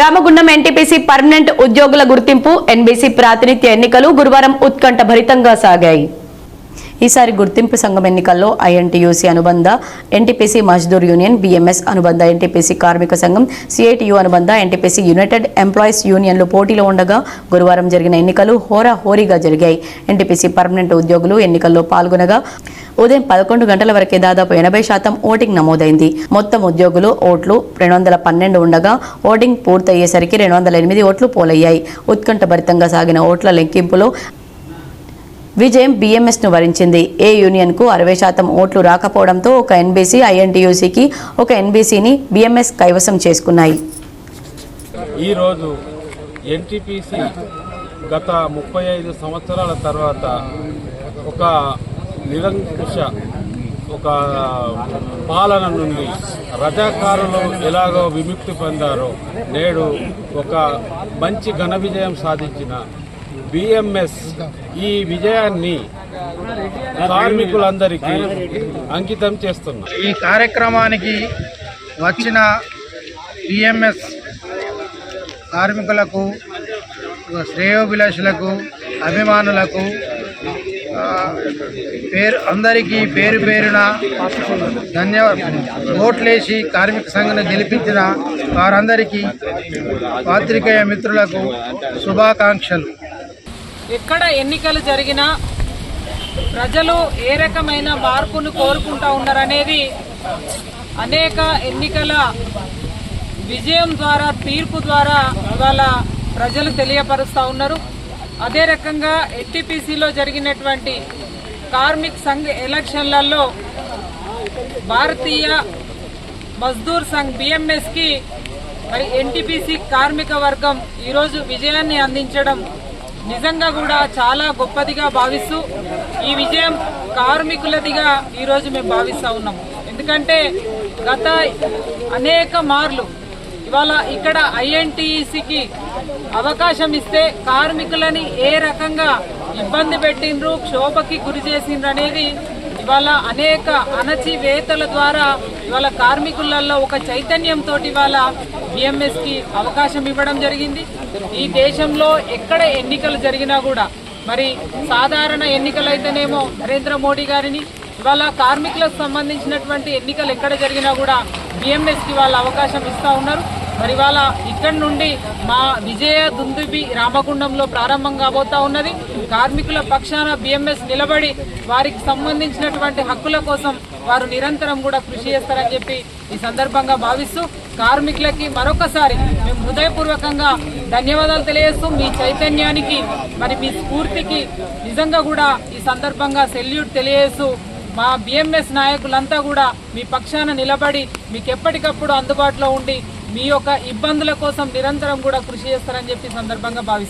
Ramagundam NTPC permanent ఉద్యోగుల గుర్తింపు NBC ప్రాతినిధ్య ఎన్నికలు గురువారం ఉత్కంఠ భరితంగా సాగాయి. ఈసారి గుర్తింపు సంఘం ఎన్నికల్లో ఐఎన్టీయూసీ అనుబంధ ఎన్టీపీసీ మజ్దూర్ యూనియన్ బీఎంఎస్ అనుబంధ ఎన్టీపీసీ కార్మిక సంఘం సిఐటియు అనుబంధ ఎన్టీపీసీ యునైటెడ్ ఎంప్లాయీస్ యూనియన్లు పోటీలో ఉండగా గురువారం జరిగిన ఎన్నికలు హోరా హోరీగా జరిగాయి. ఎన్టీపీసీ పర్మనెంట్ ఉద్యోగులు ఎన్నికల్లో పాల్గొనగా ఉదయం పదకొండు గంటల వరకే దాదాపు ఎనభై శాతం ఓటింగ్ నమోదైంది. మొత్తం ఉద్యోగులు ఓట్లు రెండు వందల పన్నెండు ఉండగా ఓటింగ్ పూర్తయ్యేసరికి రెండు వందల ఎనిమిది ఓట్లు పోలయ్యాయి. ఉత్కంఠభరితంగా సాగిన ఓట్ల లెక్కింపులో విజయం బీఎంఎస్ను వరించింది. ఏ యూనియన్కు అరవై శాతం ఓట్లు రాకపోవడంతో ఒక ఎన్బీసీ ఐఎన్టీయూసీకి ఒక ఎన్బీసీని బీఎంఎస్ కైవసం చేసుకున్నాయి. ఈరోజు ఎన్టీపీసీ గత ముప్పై ఐదు సంవత్సరాల తర్వాత ఒక నిరంకుశ ఒక పాలన నుండి రజాకారులు ఎలాగో విముక్తి పొందారో నేడు ఒక మంచి ఘన విజయం సాధించిన బిఎంఎస్ ఈ విజయాన్ని కార్మికులందరికీ అంకితం చేస్తున్నా ఈ కార్యక్రమానికి వచ్చిన బిఎంఎస్ కార్మికులకు శ్రేయోభిలాషులకు అభిమానులకు పేరు అందరికీ పేరు పేరున ధన్యవాదాలు ఓట్లేసి కార్మిక సంఘం గెలిపించిన వారందరికీ పాత్రికేయ మిత్రులకు శుభాకాంక్షలు. ఎక్కడ ఎన్నికలు జరిగినా ప్రజలు ఏ రకమైన మార్పును కోరుకుంటా ఉన్నారనేది అనేక ఎన్నికల విజయం ద్వారా తీర్పు ద్వారా ఇవాళ ప్రజలు తెలియపరుస్తూ ఉన్నారు. అదే రకంగా ఎన్టీపీసీలో జరిగినటువంటి కార్మిక్ సంఘ్ ఎలక్షన్లలో భారతీయ మజ్దూర్ సంఘ్ బిఎంఎస్కి మరి ఎన్టీపీసీ కార్మిక వర్గం ఈరోజు విజయాన్ని అందించడం నిజంగా కూడా చాలా గొప్పదిగా భావిస్తూ ఈ విజయం కార్మికులదిగా ఈరోజు మేము భావిస్తూ ఉన్నాం. ఎందుకంటే గత అనేక మార్లు ఇవాళ ఇక్కడ ఐఎన్టీసీకి అవకాశం ఇస్తే కార్మికులని ఏ రకంగా ఇబ్బంది పెట్టిండ్రు క్షోభకి గురి చేసిండ్రు అనేది ఇవాళ అనేక అణచివేతల ద్వారా ఇవాళ కార్మికులలో ఒక చైతన్యంతో ఇవాళ బిఎంఎస్కి అవకాశం ఇవ్వడం జరిగింది. ఈ దేశంలో ఎక్కడ ఎన్నికలు జరిగినా కూడా మరి సాధారణ ఎన్నికలైతేనేమో నరేంద్ర మోడీ గారిని ఇవాళ కార్మికులకు సంబంధించినటువంటి ఎన్నికలు ఎక్కడ జరిగినా కూడా బిఎంఎస్కి వాళ్ళు వాళ్ళ అవకాశం ఇస్తూ ఉన్నారు. మరి ఇవాళ ఇక్కడి నుండి మా విజయ దుందుబి రామగుండంలో ప్రారంభం కాబోతా ఉన్నది. కార్మికుల పక్షాన బిఎంఎస్ నిలబడి వారికి సంబంధించినటువంటి హక్కుల కోసం వారు నిరంతరం కూడా కృషి చేస్తారని చెప్పి ఈ సందర్భంగా భావిస్తూ కార్మికులకి మరొకసారి మేము హృదయపూర్వకంగా ధన్యవాదాలు తెలియజేస్తూ మీ చైతన్యానికి మరి మీ స్ఫూర్తికి నిజంగా కూడా ఈ సందర్భంగా సెల్యూట్ తెలియజేస్తూ మా బిఎంఎస్ నాయకులంతా కూడా మీ పక్షాన నిలబడి మీకు ఎప్పటికప్పుడు అందుబాటులో ఉండి మీ యొక్క ఇబ్బందుల కోసం నిరంతరం కూడా కృషి చేస్తారని చెప్పి సందర్భంగా భావిస్తారు